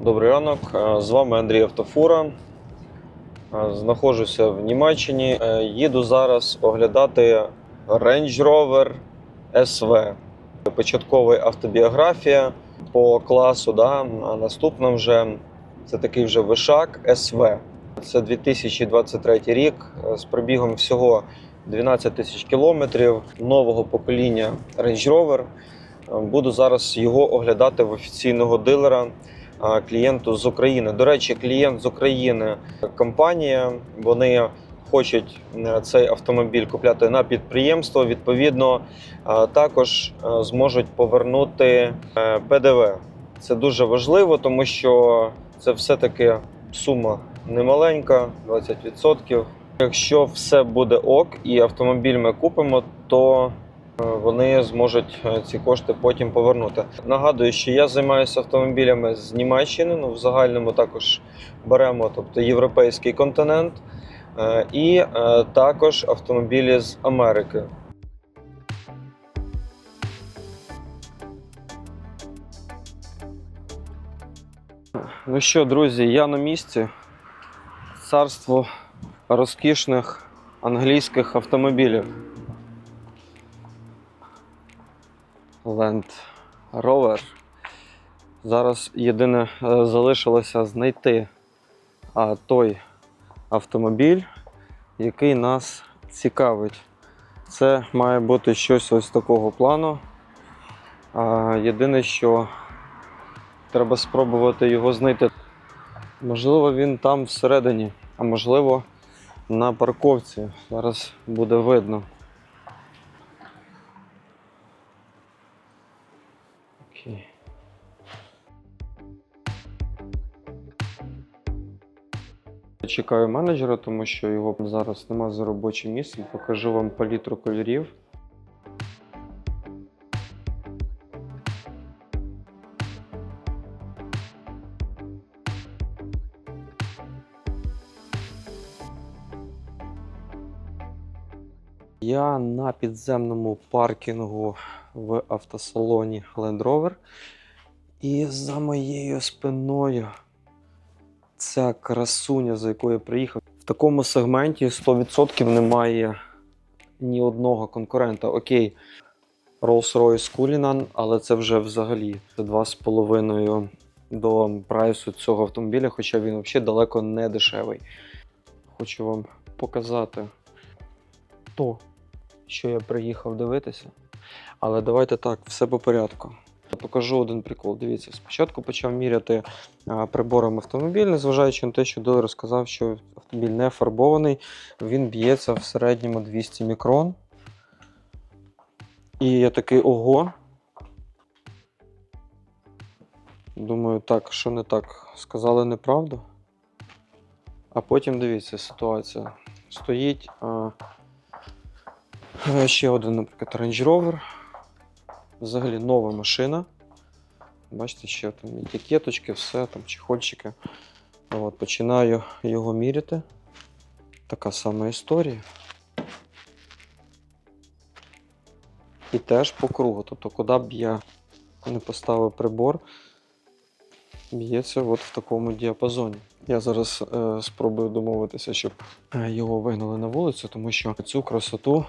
Добрий ранок, Е, з вами Андрій Автофура. Е, Знаходжуся в Німеччині. Е, Їду зараз оглядати Range Rover SV. Початкова автобіографія по класу, да, а наступна вже це такий вже вишак SV. Це 2023 рік з пробігом всього 12 тисяч кілометрів нового покоління Range Rover. Буду зараз його оглядати в офіційного дилера клієнту з України. До речі, клієнт з України компанія. Вони хочуть е, цей автомобіль купляти на підприємство. Відповідно, також е, зможуть повернути е, ПДВ. Це дуже важливо, тому що це все-таки сума немаленька, 20%. Якщо все буде ок і автомобіль ми купимо, то вони зможуть е, ці кошти потім повернути. Нагадую, що я займаюся автомобілями з Німеччини. Ну в загальному також беремо, тобто європейський континент, е, і е, також автомобілі з Америки. Ну що, друзі, я на місці. Царство розкішних англійських автомобілів. Land Rover. Зараз єдине е, залишилося знайти той автомобіль, який нас цікавить. Це має бути щось ось такого плану. Єдине, що треба спробувати його знайти. Можливо, він там всередині, а можливо, на парковці. Зараз буде видно. Чекаю менеджера, тому що його зараз немає за робочим місцем. Покажу вам палітру кольорів. Я на підземному паркінгу в автосалоні Land Rover. І за моєю спиною ця красуня, за якою я приїхав. В такому сегменті 100% немає ні одного конкурента. Окей, Rolls-Royce Cullinan, але це вже взагалі це 2,5 до прайсу цього автомобіля, хоча він взагалі далеко не дешевий. Хочу вам показати то, що я приїхав дивитися. Але давайте так, все по порядку. Покажу один прикол. Дивіться, спочатку почав міряти прибором автомобіль, незважаючи на те, що дилер сказав, що автомобіль не фарбований, він б'ється в середньому 200 мікрон. І я такий ого. Думаю, так, що не так, сказали неправду. А потім дивіться, ситуація. Стоїть а, ще один, наприклад, Range Rover. Взагалі нова машина. Бачите, ще там етикеточки, все, там чехольчики. От, починаю його міряти. Така сама історія. І теж по кругу. Тобто, куди б я не поставив прибор, б'ється от в такому діапазоні. Я зараз е, спробую домовитися, щоб е, його вигнали на вулицю, тому що цю красоту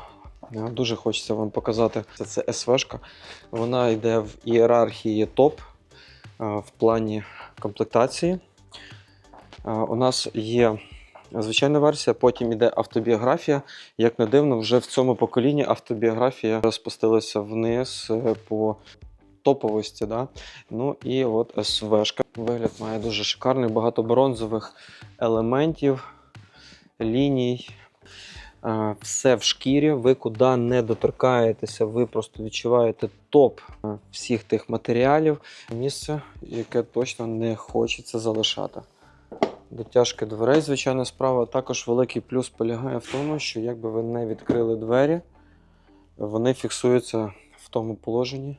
дуже хочеться вам показати. Це, СВшка. Вона йде в ієрархії топ в плані комплектації. У нас є звичайна версія, потім йде автобіографія. Як не дивно, вже в цьому поколінні автобіографія спустилася вниз е, по топовості. Да? Ну і от СВшка. Вигляд має дуже шикарний, багато бронзових елементів, ліній. Все в шкірі, ви куди не доторкаєтеся, ви просто відчуваєте топ всіх тих матеріалів. Місце, яке точно не хочеться залишати. Дотяжки дверей, звичайна справа. Також великий плюс полягає в тому, що якби ви не відкрили двері, вони фіксуються в тому положенні,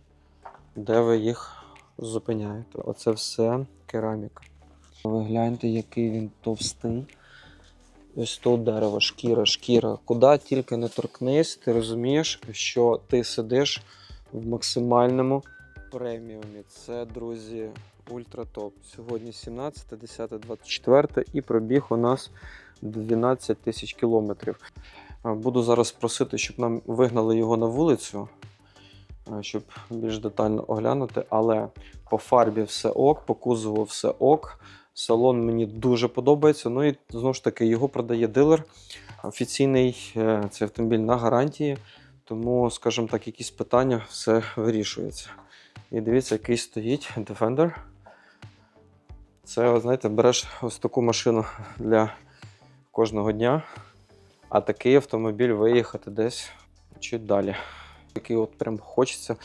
де ви їх зупиняєте. Оце все кераміка. Ви гляньте, який він товстий. Ось тут дерево, шкіра, шкіра. Куди тільки не торкнись, ти розумієш, що ти сидиш в максимальному преміумі. Це, друзі, ультра топ. Сьогодні 17, 10, 24 і пробіг у нас 12 тисяч кілометрів. Буду зараз просити, щоб нам вигнали його на вулицю, щоб більш детально оглянути. Але по фарбі все ок, по кузову все ок. Салон мені дуже подобається. Ну і знову ж таки його продає дилер. Офіційний е, цей автомобіль на гарантії. Тому, скажімо так, якісь питання все вирішується. І дивіться, який стоїть Defender. Це, знаєте, береш ось таку машину для кожного дня, а такий автомобіль виїхати десь чуть далі. Який от прям хочеться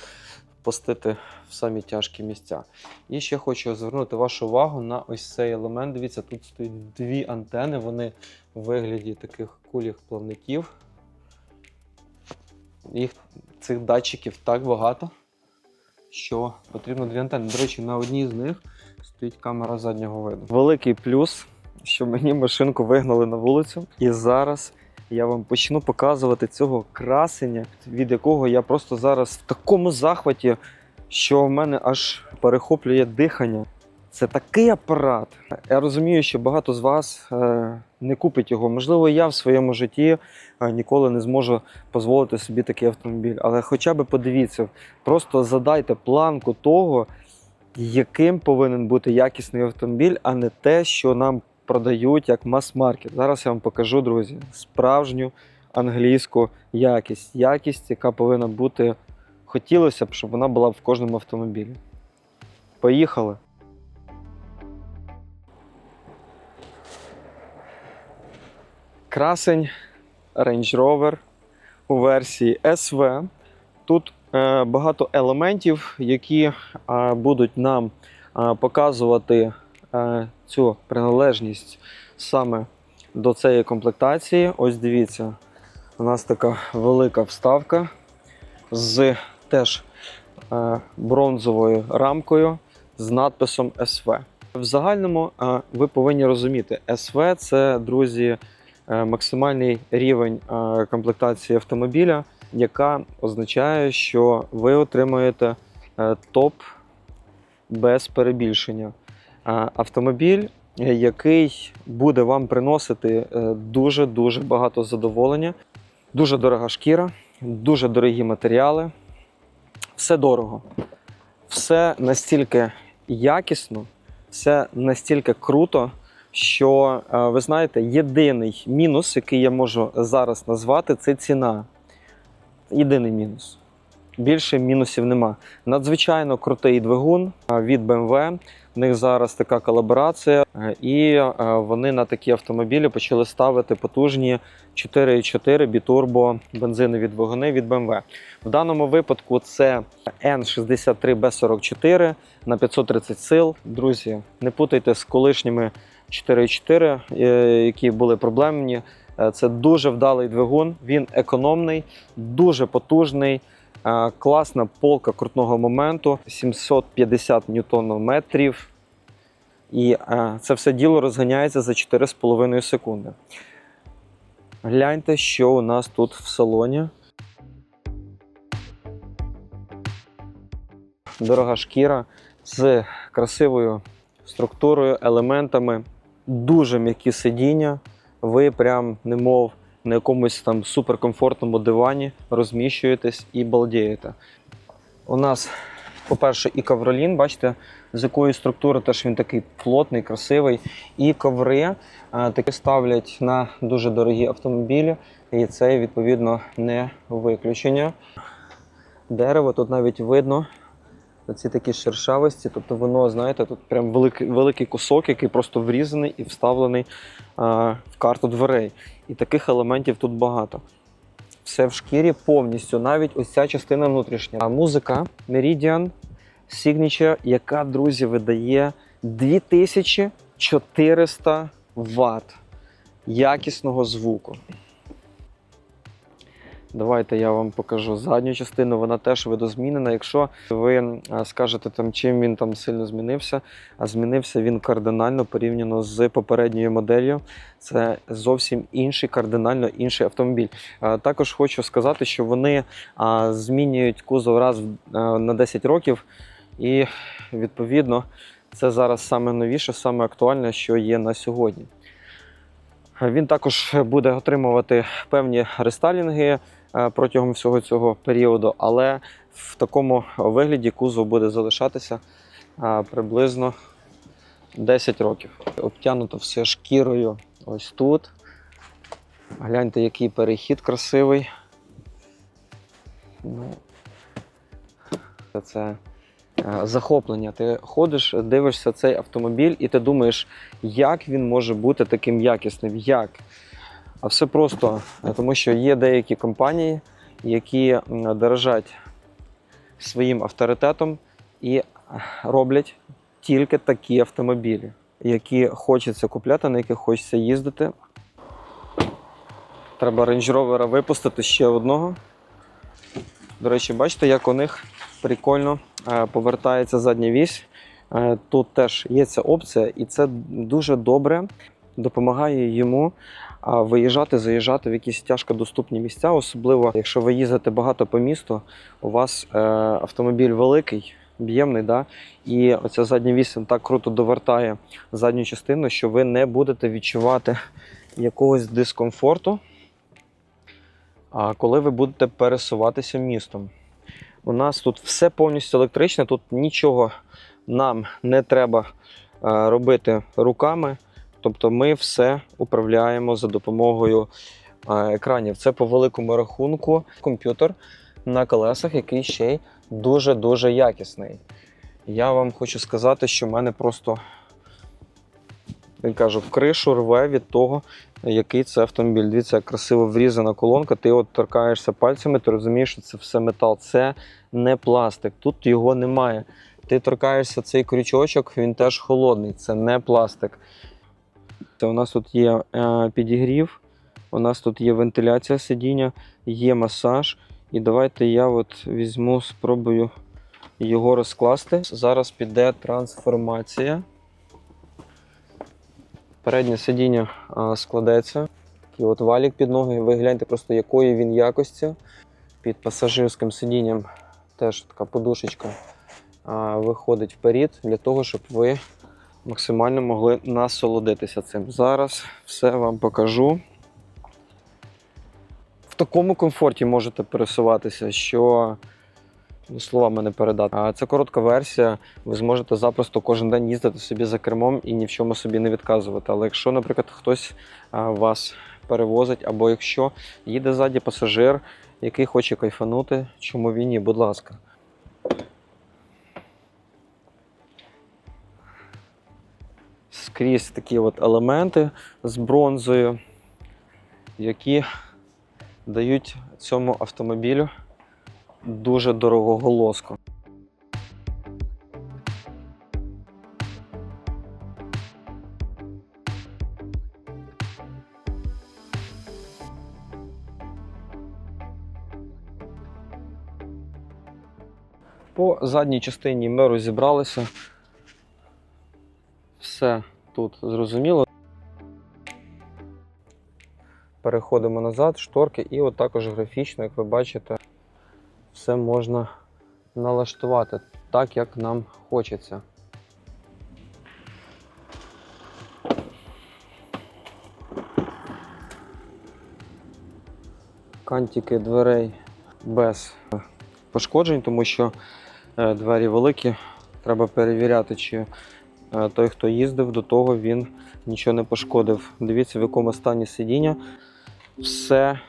пустити в самі тяжкі місця. І ще хочу звернути вашу увагу на ось цей елемент. Дивіться, тут стоять дві антени, вони в вигляді таких куліх плавників. Їх цих датчиків так багато, що потрібно дві антени. До речі, на одній з них стоїть камера заднього виду. Великий плюс, що мені машинку вигнали на вулицю, і зараз я вам почну показувати цього красення, від якого я просто зараз в такому захваті, що в мене аж перехоплює дихання. Це такий апарат. Я розумію, що багато з вас е, не купить його. Можливо, я в своєму житті е, ніколи не зможу дозволити собі такий автомобіль. Але хоча б подивіться, просто задайте планку того, яким повинен бути якісний автомобіль, а не те, що нам продають як мас-маркет. Зараз я вам покажу, друзі, справжню англійську якість. Якість, яка повинна бути, хотілося б, щоб вона була в кожному автомобілі. Поїхали! Красень Range Rover у версії SV. Тут е, багато елементів, які будуть нам показувати цю приналежність саме до цієї комплектації. Ось дивіться, у нас така велика вставка з теж е, бронзовою рамкою з надписом SV. В загальному е, ви повинні розуміти, SV це, друзі, е, максимальний рівень е, комплектації автомобіля, яка означає, що ви отримуєте е, топ без перебільшення. Автомобіль, е, який буде вам приносити дуже-дуже багато задоволення, дуже дорога шкіра, дуже дорогі матеріали. Все дорого. Все настільки якісно, все настільки круто, що е, ви знаєте, єдиний мінус, який я можу зараз назвати, це ціна. Єдиний мінус. Більше мінусів нема. Надзвичайно крутий двигун е, від BMW. В них зараз така колаборація, і е, вони на такі автомобілі почали ставити потужні 4,4 бітурбо бензинові двигуни від BMW. В даному випадку це N63 B44 на 530 сил. Друзі, не путайте з колишніми 4,4, е, які були проблемні. Е, Це дуже вдалий двигун, він економний, дуже потужний. Е, Класна полка крутного моменту, 750 ньютонометрів. І е, це все діло розганяється за 4,5 секунди. Гляньте, що у нас тут в салоні. Дорога шкіра з красивою структурою, елементами, дуже м'які сидіння. Ви прям немов на якомусь там суперкомфортному дивані розміщуєтесь і балдієте. У нас, по-перше, і ковролін, бачите, з якої структури теж він такий плотний, красивий. І коври а, таки ставлять на дуже дорогі автомобілі, і це відповідно не виключення. Дерево тут навіть видно. Оці такі шершавості, тобто воно, знаєте, тут прям великий, великий кусок, який просто врізаний і вставлений а, в карту дверей. І таких елементів тут багато. Все в шкірі повністю, навіть ось ця частина внутрішня. А музика Meridian Signature, яка, друзі, видає 2400 Вт якісного звуку. Давайте я вам покажу задню частину. Вона теж видозмінена. Якщо ви е, скажете, там, чим він там сильно змінився, а змінився він кардинально порівняно з попередньою моделлю. Це зовсім інший, кардинально інший автомобіль. Е, Також хочу сказати, що вони змінюють кузов раз е, на 10 років. І відповідно це зараз саме новіше, саме актуальне, що є на сьогодні. Він також буде отримувати певні рестайлінги е, протягом всього цього періоду, але в такому вигляді кузов буде залишатися е, приблизно 10 років. Обтянуто все шкірою ось тут. Гляньте, який перехід красивий. Ну, це е, захоплення. Ти ходиш, дивишся цей автомобіль, і ти думаєш, як він може бути таким якісним. Як? А все просто, тому що є деякі компанії, які дорожать своїм авторитетом і роблять тільки такі автомобілі, які хочеться купляти, на яких хочеться їздити. Треба Range Rover випустити ще одного. До речі, бачите, як у них прикольно е, повертається задня вісь. Е, Тут теж є ця опція, і це дуже добре допомагає йому а, виїжджати, заїжджати в якісь тяжкодоступні місця, особливо якщо ви їздите багато по місту, у вас е, автомобіль великий, об'ємний, да? і оця задня вісь так круто довертає задню частину, що ви не будете відчувати якогось дискомфорту, коли ви будете пересуватися містом. У нас тут все повністю електричне, тут нічого нам не треба е, робити руками. Тобто ми все управляємо за допомогою е, екранів. Це по великому рахунку комп'ютер на колесах, який ще й дуже-дуже якісний. Я вам хочу сказати, що в мене просто я кажу, кришу рве від того, який це автомобіль. Дивіться, як красиво врізана колонка. Ти от торкаєшся пальцями, ти розумієш, що це все метал. Це не пластик. Тут його немає. Ти торкаєшся цей крючочок, він теж холодний, це не пластик. Це у нас тут є е, підігрів, у нас тут є вентиляція сидіння, є масаж. І давайте я от візьму, спробую його розкласти. Зараз піде трансформація. Переднє сидіння складеться. Такий от валік під ноги. Ви гляньте просто, якої він якості. Під пасажирським сидінням теж така подушечка виходить вперед для того, щоб ви максимально могли насолодитися цим. Зараз все вам покажу. В такому комфорті можете пересуватися, що ну, словами не передати. А це коротка версія. Ви зможете запросто кожен день їздити собі за кермом і ні в чому собі не відказувати. Але якщо, наприклад, хтось вас перевозить, або якщо їде ззаді пасажир, який хоче кайфанути, чому він ні, будь ласка. Скрізь такі от елементи з бронзою, які дають цьому автомобілю дуже дорогого лоску. По задній частині ми розібралися. Все тут зрозуміло. Переходимо назад, шторки, і от також графічно, як ви бачите, все можна налаштувати так, як нам хочеться. Кантики дверей без пошкоджень, тому що е, двері великі. Треба перевіряти, чи той, хто їздив до того, він нічого не пошкодив. Дивіться, в якому стані сидіння. Все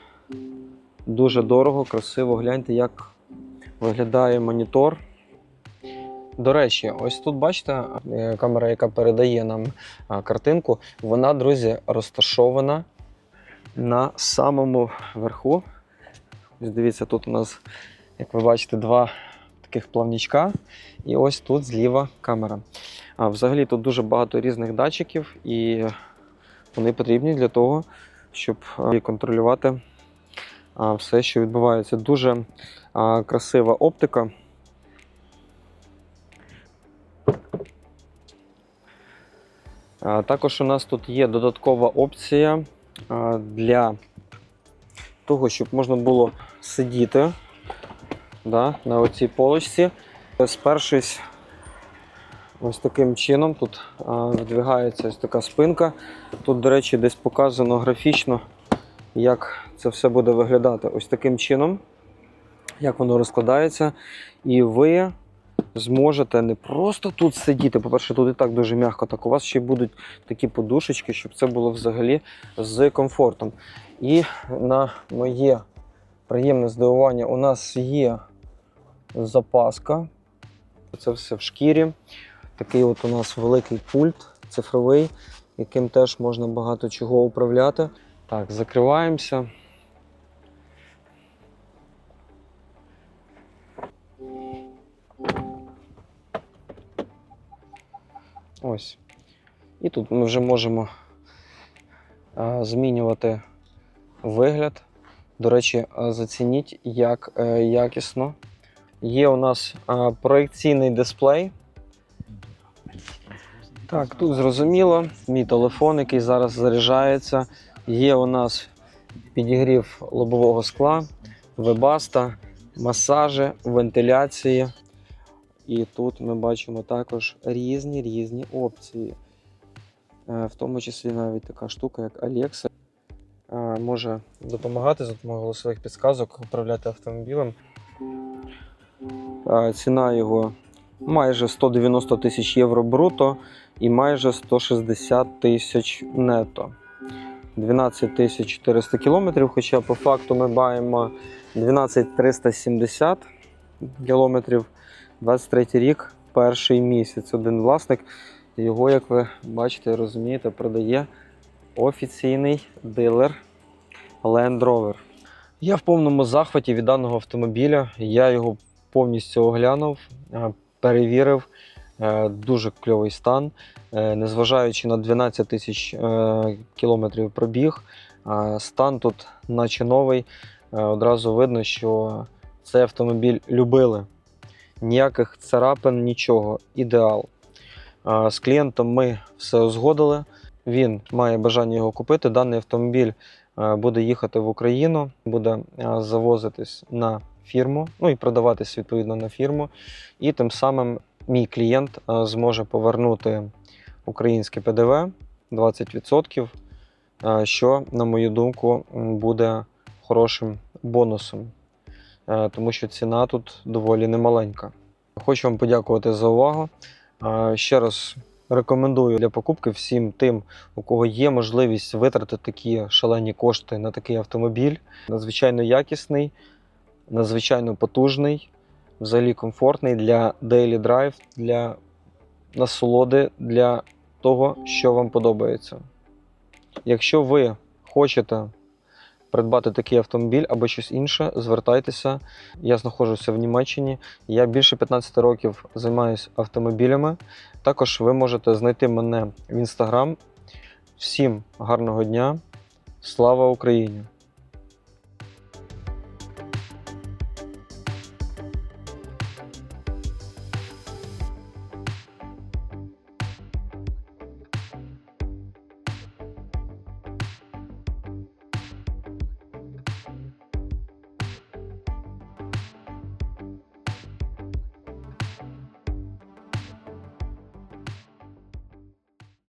дуже дорого, красиво. Гляньте, як виглядає монітор. До речі, ось тут бачите, е, камера, яка передає нам картинку, вона, друзі, розташована на самому верху. Ось дивіться, тут у нас, як ви бачите, два таких плавнічка. І ось тут зліва камера. Взагалі тут дуже багато різних датчиків, і вони потрібні для того, щоб контролювати все, що відбувається. Дуже красива оптика. Також у нас тут є додаткова опція для того, щоб можна було сидіти да, на оцій полочці, спершись Ось таким чином тут видвигається ось така спинка. Тут, до речі, десь показано графічно, як це все буде виглядати. Ось таким чином, як воно розкладається. І ви зможете не просто тут сидіти. По-перше, тут і так дуже м'яко, так у вас ще будуть такі подушечки, щоб це було взагалі з комфортом. І на моє приємне здивування, у нас є запаска. Це все в шкірі. Такий от у нас великий пульт цифровий, яким теж можна багато чого управляти. Так, закриваємося. Ось. І тут ми вже можемо змінювати вигляд. До речі, а, зацініть, як е, якісно. Є у нас проекційний дисплей. Так, тут зрозуміло. Мій телефон, який зараз заряджається. Є у нас підігрів лобового скла, вебаста, масажі, вентиляції. І тут ми бачимо також різні різні опції. Е, В тому числі навіть така штука, як Alexa, е, може допомагати за допомогою голосових підсказок управляти автомобілем. Ціна його майже 190 тисяч євро бруто і майже 160 тисяч нето. 12 тисяч 400 кілометрів, хоча по факту ми маємо 12 370 кілометрів. 23 рік, перший місяць. Один власник. Його, як ви бачите і розумієте, продає офіційний дилер Land Rover. Я в повному захваті від даного автомобіля. Я його повністю оглянув, е, перевірив. Е, Дуже кльовий стан. Е, Незважаючи на 12 тисяч кілометрів пробіг, стан тут наче новий. Одразу видно, що цей автомобіль любили. Ніяких царапин, нічого. Ідеал. З клієнтом ми все узгодили. Він має бажання його купити. Даний автомобіль буде їхати в Україну, буде завозитись на фірму, ну і продаватись відповідно на фірму. І тим самим мій клієнт е, зможе повернути українське ПДВ 20%, е, що, на мою думку, буде хорошим бонусом, е, тому що ціна тут доволі немаленька. Хочу вам подякувати за увагу. Ще раз рекомендую для покупки всім тим, у кого є можливість витратити такі шалені кошти на такий автомобіль. Надзвичайно якісний, надзвичайно потужний, взагалі комфортний для daily drive, для насолоди, для того, що вам подобається. Якщо ви хочете придбати такий автомобіль або щось інше, звертайтеся. Я знаходжуся в Німеччині. Я більше 15 років займаюся автомобілями. Також ви можете знайти мене в інстаграм. Всім гарного дня! Слава Україні!